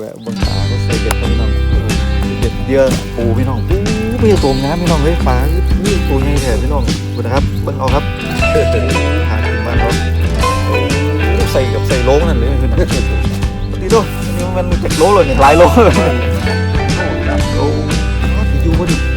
แบบบิ่งตาก็ใส่เบ็ดพี่น้องเบ็ดเยอะปูพี่น้องปูไม่ตัวงามพี่น้องเลยปลานี่ตัวใหญ่แท้พี่น้องดูนะครับเบิ่งเอาครับหากินบ้านเขาโอ้โหใส่กับใส่โลนั่นเลยพี่น้องดีด้วยนนี้มันจากโลเลยเนี่ยหลายโลเลยโอ้อยู่พอดี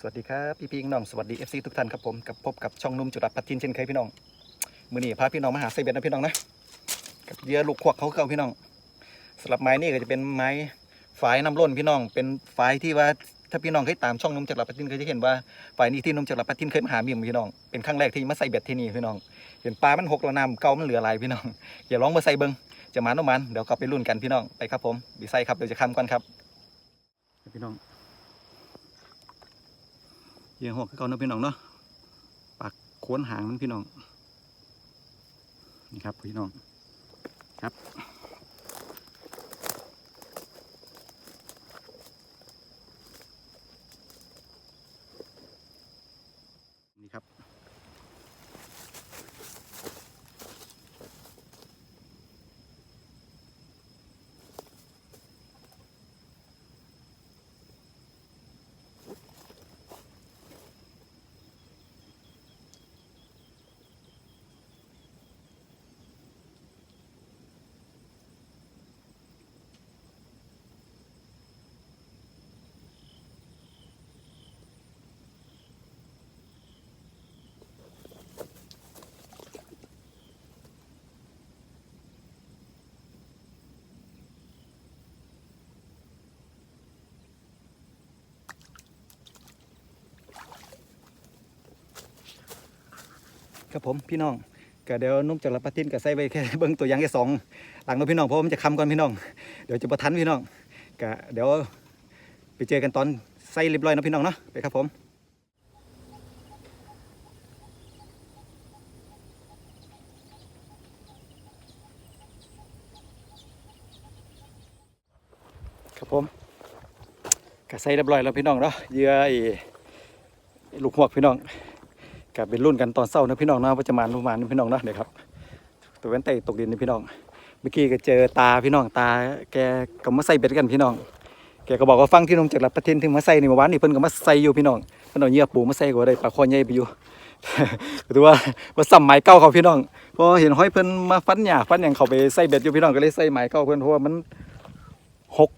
สวัสดีครับพี่พี่น้องสวัสดี FC ทุกท่านครับผมกับพบกับช่องนุ่มจุดับพัดทินเช่นเคยพี่น้องมือนี้พาพี่น้องมาหาไซเบ็ดนะพี่น้องนะกับเยื่อลูกควักเขาเก่าพี่น้องสำหรับไม้นี่ก็จะเป็นไม้ฝายน้ำล้นพี่น้อง เป็นฝายที่ว่าถ้าพี่น้องเคยตามช่องนุ่มจุดอับพัดทินเคยจะเห็นว่าฝายนี้ที่นุ่มจุดอับพัดทินเคยมาหาเมีมพี่น้องเป็นครั้งแรกที่มาใส่เบ็ดที่นี่พี่น้อง เห็นปลามันหกแล้วน้ำเก่ามันเหลืออะไรพี่น้องอย่าลองมาใส่เบิ้งจะมาโนมันเดี๋ยวกลับไปรุ่นกันพี่น้องไปครับผมบีไซครับเดี๋ยวจะคำก่อนครับพี่น้อง เยี่ยงหอกเก่าเนาะพี่น้องเนาะปากโค้นหางมันพี่น้อง นี่ครับพี่น้องครับ ครับผมพี่น้องก็เดี๋ยวนุ่มจากละปะทินกับใส่ไว้แค่เบิ้งตัวอย่างแค่สองหลังเนาพี่น้องเพราะมันจะคำก่อนพี่น้อง เดี๋ยวจะประทันพี่น้องก็เดี๋ยวไปเจอกันตอนใส่เรียบร้อยนะพี่น้องเนาะไปครับผมครับผมก็ใส่เรียบร้อยแล้วพี่น้องเนาะเยื่อไอ้ลูกหวกพี่น้อง ก็เป็นรุ่นกันตอนเศร้านะพี่น้องเนาะว่าจะมาประมาณนี้พี่น้องเนาะเดี๋ยวครับตัวเว้นเตะตกดินนี่พี่น้อง เมื่อกี้ก็เจอตาพี่น้องตา แกก็มาใส่เบ็ดกันพี่น้องแกก็บอกว่าฟังที่นมจากหลับประเทศที่มาใส่ในเมื่อวานนี่เพิ่นก็มาใส่อยู่พี่น้องเพิ่นเอาเหยื่อปูมาใส่ก็ได้ปลาคอใหญ่ไปอยู่ก็ถือว่าว่าซ้ำไม้เก่าเขาพี่น้องพราะเห็นห้อยเพิ่นมาฟันหญ้าฟันหยังเขาไปใส่เบ็ดอยู่พี่น้องก็เลยใส่ไม้เก่าเพิ่นเพราะว่ามันหก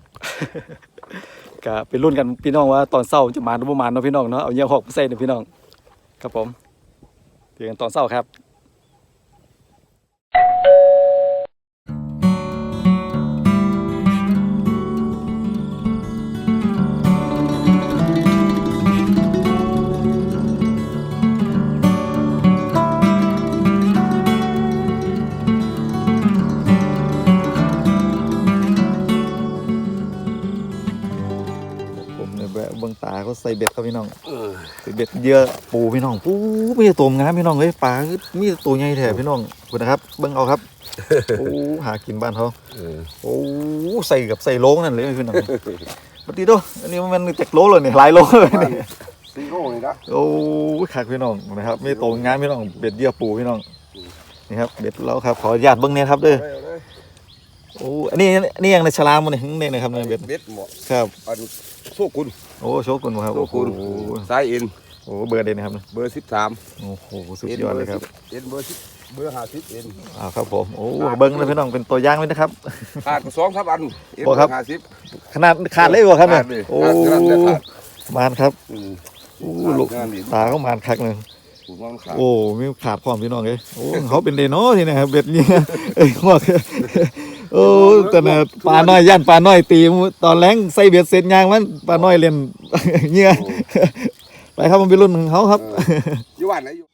ก็เป็นรุ่นกันพี่น้องว่าตอนเช้าจะมาหรือบ่มาเนาะพี่น้องเนาะเอาเหยื่อหกมาใส่เนาะพี่น้อง ครับผม เจอกันตอนเศร้าครับ แบบเบื้องตาเขาใส่เบ็ดครับพี่น้องใส่เบ็ดเยอะปูพี่น้องปูไม่ใช่ตัวงามพี่น้องเลยปลามีแต่ตัวใหญ่แท้พี่น้องคุณนะครับเบื้องเอาครับโอ้หากินบ้านเขาโอ้ใส่กับใส่โลนั่นเลยพี่น้องปฏิโตอันนี้มันจากโลเลยเนี่ยหลายโลเลยเนี่ยสี่โลเลยนะโอ้ขาดพี่น้องนะครับไม่ตัวงามพี่น้องเบ็ดเยอะปูพี่น้องนี่ครับเบ็ดเราครับขออนุญาตเบื้องเนี่ยครับเด้อเอาเลยโอ้อันนี้อันนี้ยังในฉลามมันนี่นี่นะครับในเบ็ดเบ็ดหมดครับอัน สู้คุณโอ้โชกุนบ่ครับสู้โอ้โหคุณสายเอ็นโอ้อ้เบอร์เด่นนะครับเบอร์สิบสามโอ้โหสุดยอดเลยครับเอ็นเบอร์สิบเบอร์ห้าสิบเอ็นอ้าวครับผมโอ้เบิ้งเลยพี่น้องเป็นตัวอย่างเลยนะครับขาดก็สองสามอันเอ็นโอ้เบครัอบร์ห้าสิบขนาดขาดเลยบ่ครับเนี่ยขาดเลยโอ้ขาดขนาดเลยขาดมานครับอืมโอ้ลูกงานนี่ตาเขามานคักเลยผมว่ามันขาดโอ้มีขาดความพี่น้องเลยโอ้เขาเป็นเดโน่ที่ไหนครับเบ็ดเนี่ยเอ้ยงอก โอ้แต่น่ะปลาน้อยย่านปลาน้อยตีตอนแรงใส่เบ็ดเสร็จยางมันปลาน้อยเล่นเงี้ยไปครับมันเป็นรุ่นของเขาครับเอออยู่บ้านไหนอยู่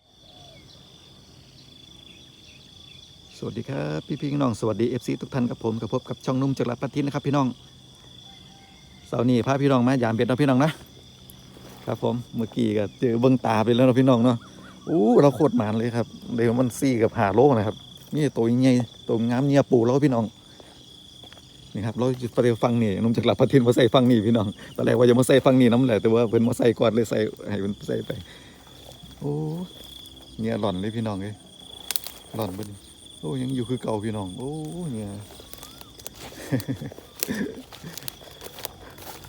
สวัสดีครับพี่พี่น้องสวัสดีเอฟซีทุกท่านกับผมกับพบกับช่องนุ่มจักรพัฒทินนะครับ พี่น้องเสาร์นี้พาพี่น้องมายามเบ็ดเนาะพี่น้องนะครับผมเมื่อกี้ก็เจอเบิ้งตาไปแล้วเนาะพี่น้องเนาะอู้เราโคตรหมานเลยครับเดี๋ยวมันซี่กับหาโลนะครับนี่ตัวใหญ่ตัวงามเนียปูแล้วพี่น้อง นี่ครับเราจะไปฟังนี่นุ่มจักรพัฒทินมาใส่ฟังนี่พี่น้องตอนแรกว่าจะมาใส่ฟังนี่น้ำแหละแต่ว่าเพิ่นมาใส่ก่อนเลยใส่ให้เพิ่นใส่ไปโอ้เนี่ยหล่อนเลยพี่น้องเลยหล่อนเบิ่นโอ้ยังอยู่คือเก่าพี่น้องโอ้เนี่ย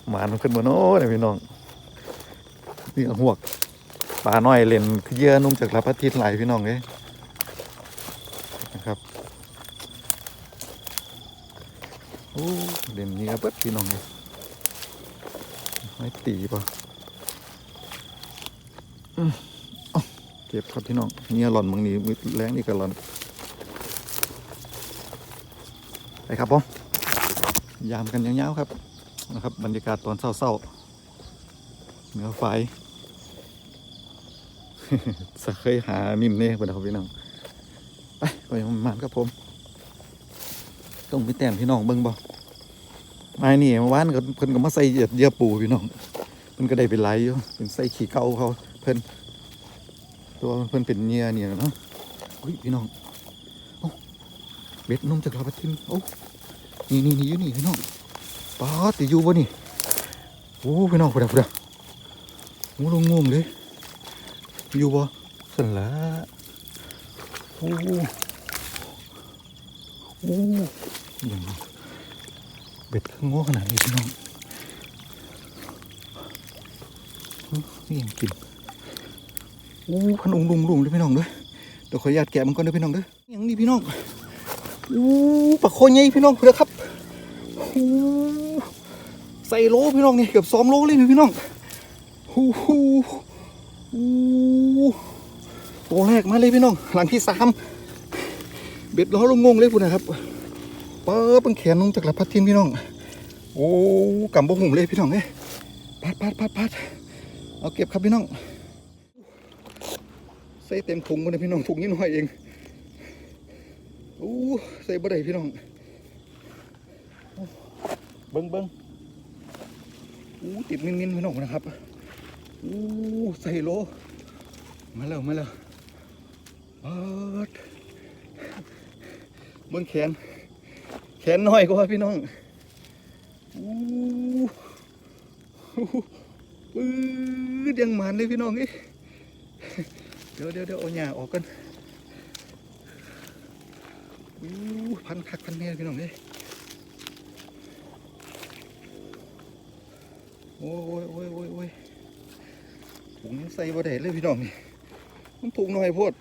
หมามันขึ้นมาโน้เนี่ยพี่น้องนี่หวกปลาน้อยเล่นเยื่อนุ่มจากลาพัทิตไหลพี่น้องเลยนะครับ โอ้เล่นเนี้ยเบิดพี่น้องเลยไม่ตีป่ะเก็บครับพี่น้องเนี่ยหล่อนบางนี้มือแรงนี่ก็หล่อนไปครับผมยามกันยาวๆครับนะครับ บรรยากาศตอนเศร้าๆเหนือไฟสะเคยหามิมเน่เพื่อนครับพี่น้องไปไปมาณครับผม ต้องไปแต่นพี่น้องเบิ่งบ่ ไม้นี่เมื่อวานก็เพิ่นก็มาใส่เหยียดเยื่อปูพี่น้องเพิ่นก็ได้เป็นไรอยู่เป็นใส่ขี้เก่าเขาเพิ่นตัวเพิ่นเป็นเหยื่อเนี่ยเนาะอุ้ยพี่น้องเบ็ดนุ่มจากลาบทินโอ้นี่นี่นี่อยู่นี่พี่น้องปาติอยู่บ่นี่โอ้พี่น้องพุ่นน่ะพุ่นน่ะโอ้ลงงมเลยอยู่บ่สันละโอ้โอ้ยัง เบ็ดข้างงอขนาดนี้พี่น้องนี่ยังกินโอ้พันองลุงลุงเลยพี่น้องด้อเดี๋ยวขออนุญาตแกะมันก่อนด้อพี่น้องด้อยังนี่พี่น้องอู้ปลาโคใหญ่พี่น้องเพื่อครับอู้ใส่โลพี่น้องนี่เกือบสองโลเลยนี่พี่น้องอู้หูอู้ตัวแรกมาเลยพี่น้อง หลังที่สามเบ็ดล้อลงงงเลยพุ่นนะครับ เปิดเป็นแขนลงจากหลับพัดทินพี่น้อง โอ้กำบะหุ่มเลยพี่น้องเอ้ยพัดพัดพัดพัดเอาเก็บครับพี่น้องใส่เต็มถุงเลยพี่น้องถุงนิดหน่อยเองอู้ใส่บ่ได้พี่น้องเบิ้งเบิ้งอู้ติดมินมินพี่น้องนะครับอู้ใส่โล มาแล้วมาแล้วปาดเบิ้งแขน นน้อยกว่าพี่น้องปื้ดยังมันเลยพี่น้องเอ้ยเดี๋ยวเดี๋ยวเดี๋ยวเอาหญ้าออกกันอู้พันคักพันแน่พี่น้องเอ้ยโอ้ยโอ้ยโอ้ยโอ้ยถุงยังใส่บ่ได้เลยพี่น้องนี่มันถุงน้อยโพด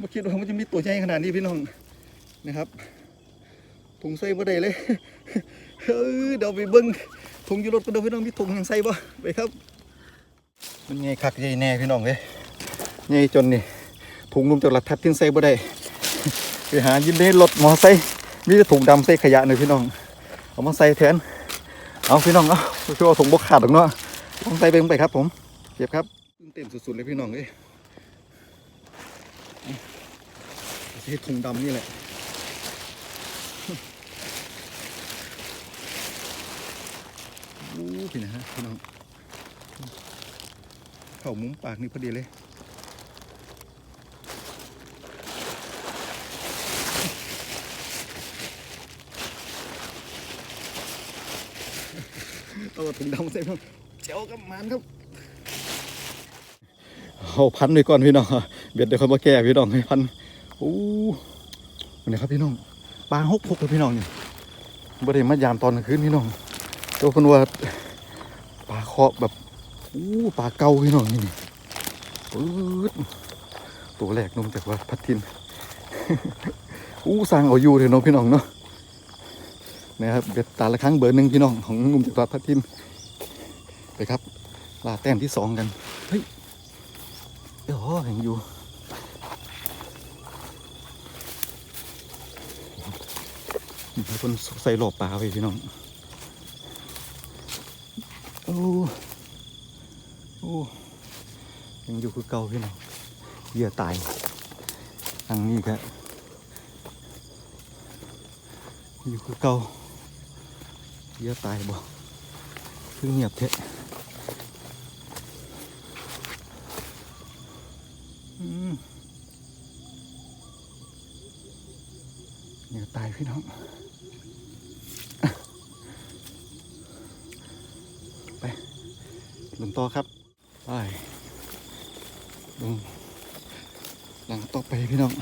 บ่คิดว่ามันจะมีตัวใหญ่ขนาดนี้พี่น้องนะครับ ถุงใส่บ่ได้เลยเฮ้ยเดี๋ยวไปเบิ้งถุงอยู่รถก็เดี๋ยวพี่น้องมีถุงยังใส่บ่ไปครับ มันใหญ่คักใหญ่แน่พี่น้องเอ้ยใหญ่จนนี่ถุงนุ่มจากหลัดทัดทิ้งใส่บ่ได้ไปหายินดีรถมอไซค์มีแต่ถุงดำใส่ขยะหน่อยพี่น้องเอามาใส่แทนเอาพี่น้องเอาช่วยเอาถุงบกขาดหรอกเนาะต้องใส่ไปลงไปครับ ผมเก็บครับเต้นสุดๆเลยพี่น้องเอ้ยใช้ถุงดำนี่แหละ อ้พี่นะฮะพี่น้องเข้ามุมปากนี่พอดีเลยเอาถุงดำใส่พี่น้อเจ้ากับมันครับเอาพันไว้ก่อนพี่น้องเบียดเดี๋ยวเขามาแก้พี่น้องให้พันโอ้นี่ครับพี่น้องปลาหกพกเลยพี่น้องเนี่ยบ่ได้มายามตอนกลางคืนพี่น้อง ตัวคนว่าปลาเคาะแบบอู้ปลาเก่าพี่น้องนี่นี่ปื๊ดตัวแรกนมจากวัดพัดทินอู้สร้างเอาอยู่เลยเนาะพี่น้องเนาะนะครับเบ็ดตาละครั้งเบอร์หนึ่งพี่น้องของนุ่มจากวัดพัดทินไปครับลาแต้มที่สองกันเฮ้ยเดี๋ยวเห็นอยู่มีคนใส่หลบปลาไปพี่น้อง อ้โอ้ยังอยู่คือเก่าพี่น้องเหยื่อตายทางนี้ครับอยู่คือเก่าเหยื่อตายบ่คือเงียบเทะอืมเงียบตายพี่น้อง ไปลงต่อครับ ไปลงหลังต่อไปพี่น้อง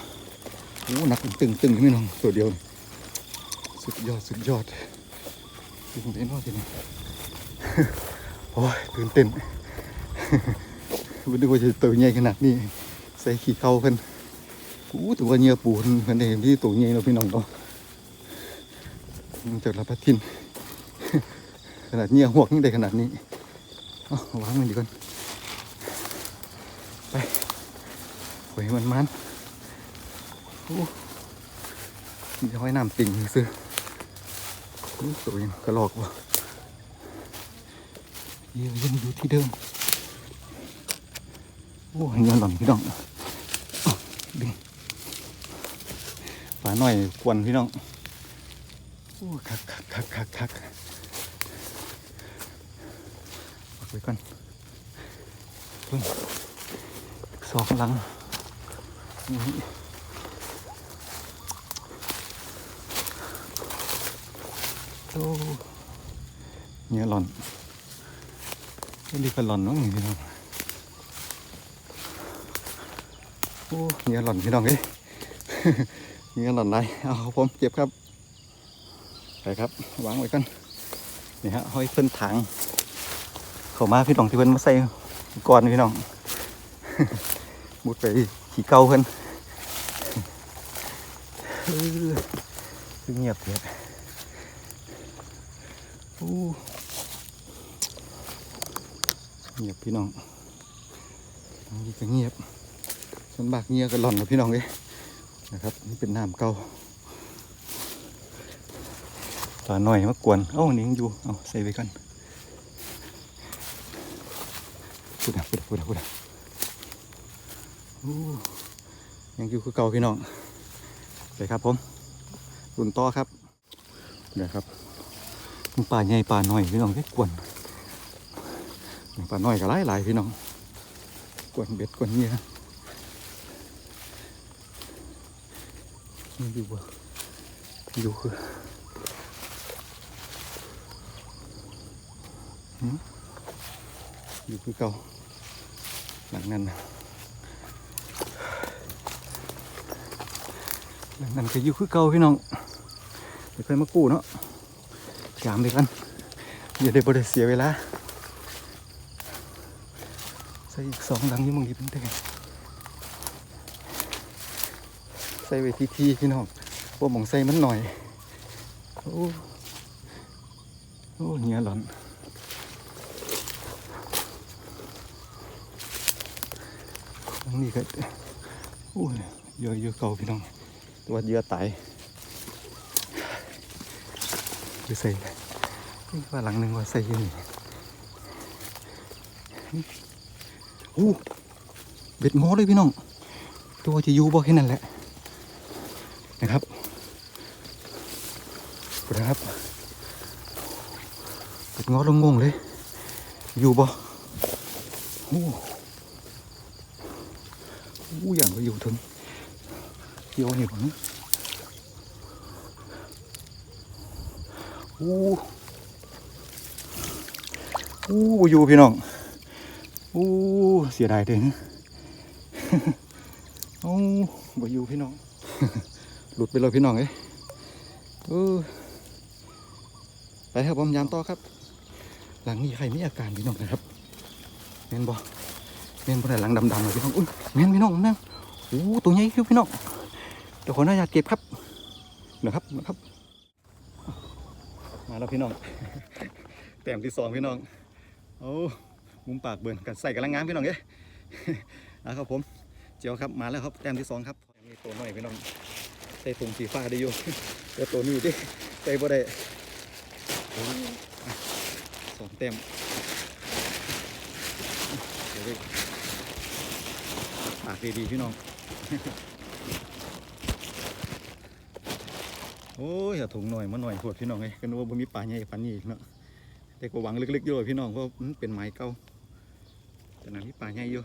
โอ้หนัก ตึงตึงพี่น้องตัวเดียว สุดยอดสุดยอดตื่นเต้นมากทีนี้โอ้ยตื่นเต้นไม่นึกว่าจะตัวใหญ่ขนาดนี้ ใส่ขี้เข้าเพิ่นอู้ถือว่าเหยื่อปูนเพิ่นได้เห็นที่ตัวใหญ่เราพี่น้องเนาะมันจากละพัทิน ขนาดเหยื่อหวกยังได้ขนาดนี้วางมันดีก่อนไปปล่อยให้มันมันโอ้ มีห้อยน้ำติ่งซื้ออู้ตัวยกระหลอกวะเยี่ยยังอยู่ที่เดิม โอ้ยเงินหล่อนพี่น้องดึงปลาหน่อยกวนพี่น้อง โอ้คักคักคักคักคักปักไว้ก่อนเพิ่งสองหลังนี่ โอ้ เนี่ยหล่อนไม่รีบไปหล่อนน้องพี่น้องโอ้เนี่ยหล่อนพี่น้องเอ้ยเนี่ยหล่อนไรเอาผมเจ็บครับไปครับวางไว้กันนี่ฮะห้อยเพิ่นถังเข้ามาพี่น้องที่เพิ่นมาใส่ก่อนพี่น้องมุดไปขี่เก่าเพิ่นเงียบเถอะ เงียบพี่น้องทางนี้ก็เงียบส่วนมากเงียบก็หล่อนนะพี่น้องเลยนะครับ นี่เป็นน้ำเก่าปลาหน่อยมากวน เอ้านี่ยังอยู่ เอาใส่ไว้กันพูดนะพูดนะพูดนะพูดนะยังอยู่คือเก่าพี่น้องไปครับผมรุ่นต่อครับเดี๋ยวครับ ป่าใหญ่ป่าน้อยพี่น้องที่กวนป่าน้อยก็หลายหลายพี่น้องกวนเบ็ดกวนเงี้ยอยู่บ่อยู่คืออยู่คือเก่าหลังนั้นหลังนั้นก็อยู่คือเก่าพี่น้องเดี๋ยวค่อยมากู้เนาะ จามไปกันอย่าได้บริเสียเวลาใส่อีกสองหลังอยี่มึงดีเป็นเต้ใส่ไว้ทีทีๆพี่น้องพว่าหมองใส่มันหน่อย โอ้โอ้เนี้ยหลอนหลังนี้ก็โอ้ยเยอะเยอะเก่าพี่น้องตัวเยอะตาย ไปใส่นี่ว่าหลังหนึ่งว่าใส่ยี่นี่โอ้เบ็ดงอเลยพี่น้อง ตัวจะอยู่บ่แค่นั้นแหละนะครับดูนะครับเบ็ดงอลงงงเลย อยู่บ่โอ้โอ้อย่างก็อยู่ถึงเกี่ยวนี่ผม อู้อู้อยู่พี่น้องอู้เสียดายเด้งโอ้บ่อยู่พี่น้อง หลุดไปเลยพี่น้องเอ้ยไปครับผมยามต่อครับ หลังนี้ใครมีอาการพี่น้องนะครับแม่นบ่แม่นบ่ได้หลังดำๆเลยพี่น้องอุ้ยแม่นพี่น้องนั่งโอ้ตัวใหญ่คือพี่น้องเดี๋ยวขออนุญาตเก็บครับนะครับนะครับ แล้วพี่น้องแต้มที่สองพี่น้องโอ้มุมปากเบิ่นกันใส่กำลังงามพี่น้องเอ้นะครับผมเจียวครับมาแล้วครับแต้มที่สองครับมีตัวน้อยพี่น้องใส่ถุงสีฟ้าได้อยู่แต่ตัวนี้ดิใส่บ่ได้โอ้อะสองแต้มเดี๋ยวปากดีๆพี่น้อง โอ้ยอย่าถุงหน่อยมาหน่อยพวดพี่น้องไงก็นึกว่าบ่มีปลาใหญ่ปานนี้อีกเนาะแต่ก็หวังลึกๆอยู่พี่น้องเพราะมันเป็นไม้เก่าแต่นั้นมีปลาใหญ่อยู่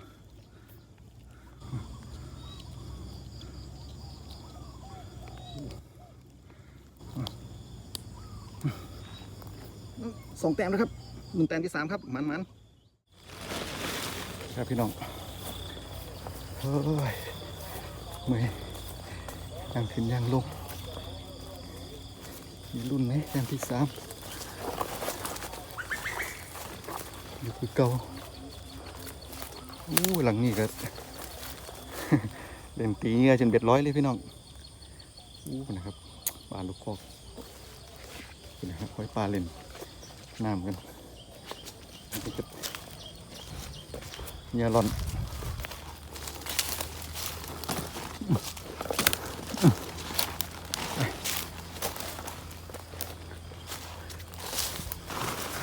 สองแต้มแล้วครับหนึ่งแต้มที่สามครับมันมันๆครับพี่น้องเฮ้ยเมื่อยยังขึ้นยังลง มีรุ่นไหมแต้มที่สามอยู่คือเก่าอู้หลังนี้ก็เล่นตีเงี้ยจนเบ็ดร้อยเลยพี่น้องอู้นะครับปลาลูกคอกนะครับคอยปลาเล่นน้ำกันจะเงี้ยร่อน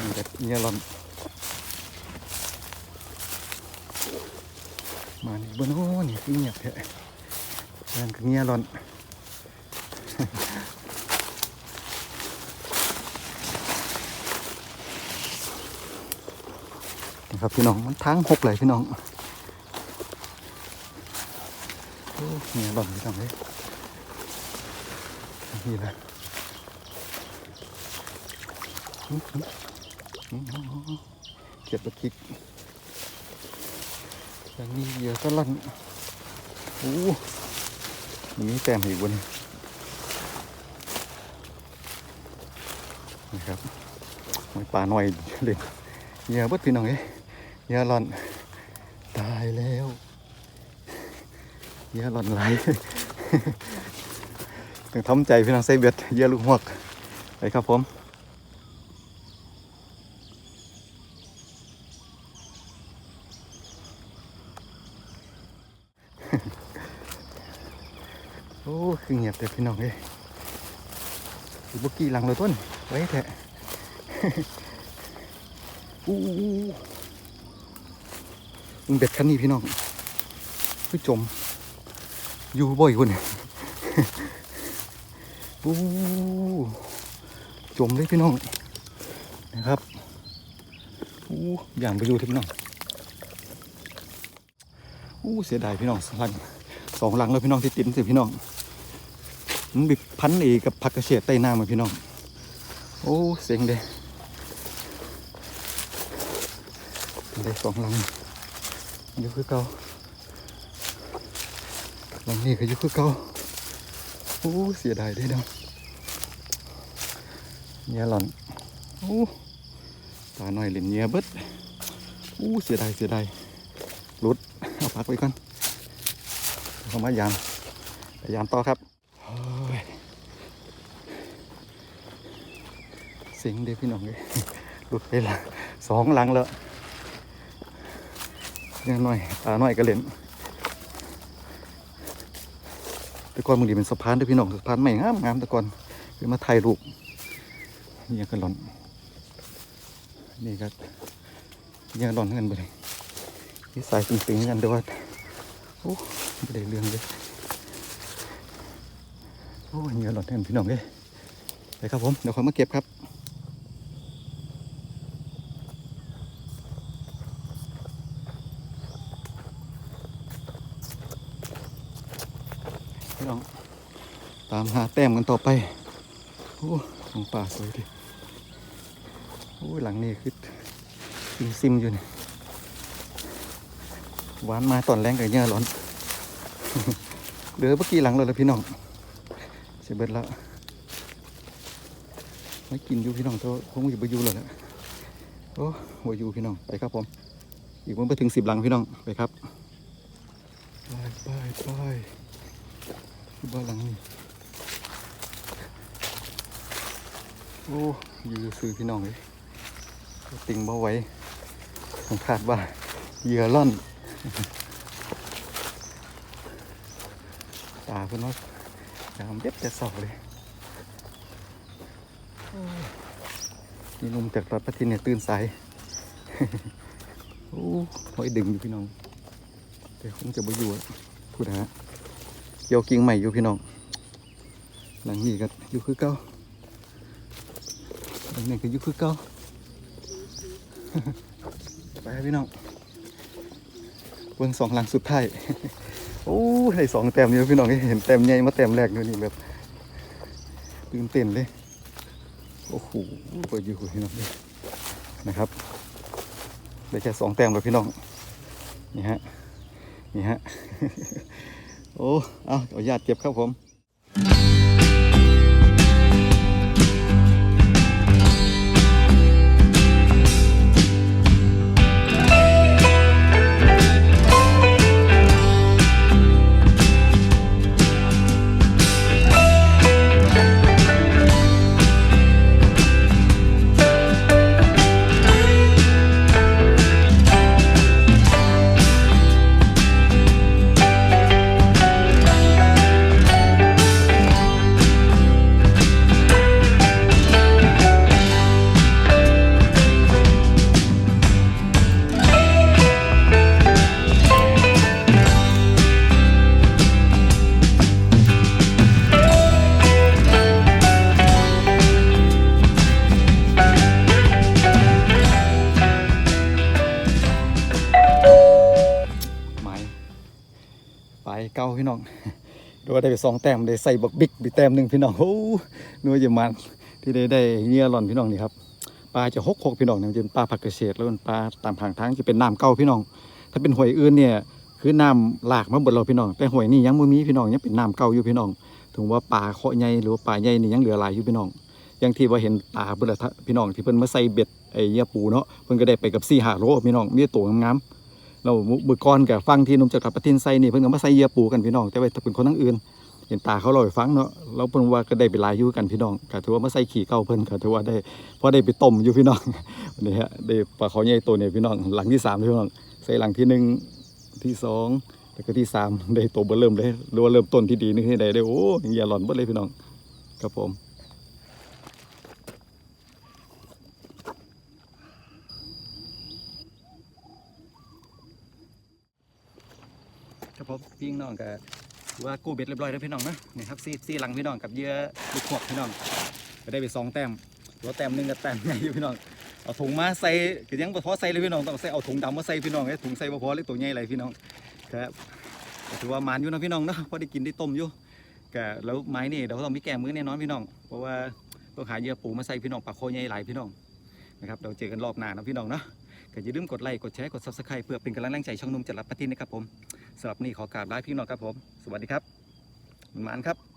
นี่แบบ เงียลอนมานี่บนโอ้นี่คือเงียบแท้นั่นคือเงียลอนนะครับพี่น้องมันทั้งหกเลยพี่น้องโอ้เงียลอนพี่น้องเลยนี่แหละ เก็บตะคิกอย่างนี้เหยื่อสลันโอ้มันมีแต้มอีกบนนี่ครับหอยปลาหน่อยเล่นเหยื่อเบดพี่น้องเอ้ยเหยื่อหล่อน ตายแล้วเหยื่อหล่อนไหลต้องทำใจพี่น้องใส่เบ็ดเหยื่อลูกหวกไปครับผม โอ้คือเงียบแต่พี่น้องเอ้ยสิบุกี้หลังเลยต้น ไว้แท้อู้มึงเบ็ดคันนี้พี่น้องคือจม อยู่บ่อยคนเนี่ยอู้จมเลยพี่น้องนะครับอู้อย่างไปอยู่ที่พี่น้อง อู้เสียดายพี่น้องสลังสองหลังแล้วพี่น้องที่ติดสิพี่น้องมันบิพันเอกกับผักกระเฉดใต้น้ำมาพี่น้อง โอ้เสียงเด้ได้สองหลังอยู่คือเก่าหลังนี้ก็อยู่คือเก่าโอ้เสียดายได้อเนาะเงียหล่อนโอ้ตาหน่อยเหรียญเงียเบิดโอ้เสียดายเสียดายหลุด เอาพักไว้ก่อนเขามายามไปยามต่อครับเสียงเดพี่น้องเลยหลุดไปละสองหลังแล้วยังหน่อยตาหน่อยก็เล่นต่ก่อนมึงดีเป็นสะพานเด้วยพี่น้องสะพานใหม่งามงามต่ก่อนคือมาถ่ายรูปนี่ยังก็หล่อนนี่ก็ยังหล่อนเงินไปเลย นี่ใสายปิงๆกันด้วยว่าโอ้ไม่ได้เรื่องเลยโอ้ยเหงื่อหลอดแทนพี่น้องเลยไปครับผมเดี๋ยวคอยมาเก็บครับพี่น้องตามหาแต้มกันต่อไปโอ้ของป่าสวยดิโอ้ยหลังนี้คือซิมซิมๆอยู่นี่ หวานมาตอนแรงกับเหงื่อร้อนเหลือเมื่อกี้หลังเลยแล้วพี่น้องเสียเบิดแล้วไม่กินอยู่พี่น้องเท่าคงอยู่ไปอยู่แล้วแหละโอ้หัวอยู่พี่น้องไปครับผม อีกมันไปถึงสิบหลังพี่น้องไปครับไปไปไปบ้านหลังนี้โอ้อยืซื้อพี่น้องเลยติงเบ่ไว้ผมคาดว่าเหยื่อล่อน ตาเพิ่นว่าดามเด็บจะสอกเลยนี่นุ่มจากรัฐประทินเนี่ยตื่นสายโอ้หอยดึงอยู่พี่น้อง แต่คงจะบ่อยู่พูดฮะเกี่ยวกิ่งใหม่อยู่พี่น้อง หลังนี้ก็อยู่คือเก่าหลังนี้ก็อยู่คือเก่าไปพี่น้อง บิ่งสองหลังสุดท้ายโอ้ได้สองแต้มนี่พี่น้องเห็นแต้มใหญ่มาแต้มแรกนี่แบบตื่นเต้นเลยโอ้โหเปิดอยู่พี่น้องเลยนะครับได้แค่สองแต้มเลยพี่น้องนี่ฮะนี่ฮะโอ้เอาเอาญาติเก็บครับผม ได้ไปสองแต้มได้ใส่บักบิ๊กไปแต้มหนึ่งพี่น้องโอ้นัวจะมันที่ได้ได้เงี้ยหล่อนพี่น้องนี่ครับปลาจะหกหกพี่น้องเนี่ยจะเป็นปลาผักเกษตรแล้วมันปลาตามทางทางจะเป็นน้ำเก่าพี่น้อง ถ้าเป็นหวยอื่นเนี่ยคือน้ำหลากมาบดเราพี่น้อง แต่หวยนี่ยังไม่มีพี่น้องยังเป็นน้ำเก่าอยู่พี่น้อง ถึงว่าปลาเคาะใหญ่หรือว่าปลาใหญ่นี่ยังเหลือหลายอยู่พี่น้องอยังที่ว่าเห็นปลาเบิ่ละทะพี่น้องที่เพิ่นมาใส่เบ็ดไอ้เยี่ยปูเนาะเพิ่นก็ได้ไปกับสี่หาโลพี่น้องมีตัวงามเรามือก่อนกับฟังที่นุ่มจากกับปะเทศไซนี่เพิ่นก็มาใส่เหยื่อปูกันพี่น้องแต่ว่าถ้าเป็นคนทั้งอื่น ห็นตาเขาเล่าให้ฟังเนาะเราเพิ่นว่าก็ได้ไปลายอยู่กันพี่น้องก็ถือว่ามาใส่ขี่เก่าเพิ่นก็ถือว่าได้พอได้ไปต้มอยู่พี่น้องนี่ฮะได้ปลาเขาใหญ่ตัวเนี่ยพี่น้องหลังที่สามพี่น้องใส่หลังที่หนึ่งที่สองแล้วก็ที่สามได้ตัวเบิ่เริ่มเลยหรือว่าเริ่มต้นที่ดีนี่ให้ได้ได้โอ้ยอย่าหลอนเบิดเลยพี่น้องครับผมครับผมพี่น้องก็ ถือว่ากู้เบ็ดเรียบร้อยแล้วพี่น้องนะนี่ครับซีซีหลังพี่น้องกับเยื่อลูกขวบพี่น้องก็ได้ไปสองแต้มแล้วแต้มหนึ่งกับแต้มใหญ่อยู่พี่น้องเอาถุงมาใส่ก็ยังบ่พอใส่เลยพี่น้องต้องใส่เอาถุงดำมาใส่พี่น้องไอ้ถุงใส่บ่พอเลยตัวใหญ่เลยพี่น้องครับถือว่ามานอยู่นะพี่น้องเนาะพอได้กินได้ต้มอยู่ก็แล้วไม้นี่เดี๋ยวต้องมีแกงมื้อแน่นอนพี่น้อง เพราะว่าต้องหาเยื่อปูมาใส่พี่น้องปลาโคใหญ่หลายพี่น้องนะครับเดี๋ยวเจอกันรอบหน้านะพี่น้องเนาะก็อย่าลืมกดไลค์กดแชร์กด subscribe เพื่อเป็นกำลังแรงใจช่องนุ่มจัดรับปฏินนะครับผม สำหรับนี้ขอกราบลาพี่น้องครับผม สวัสดีครับมันมานครับ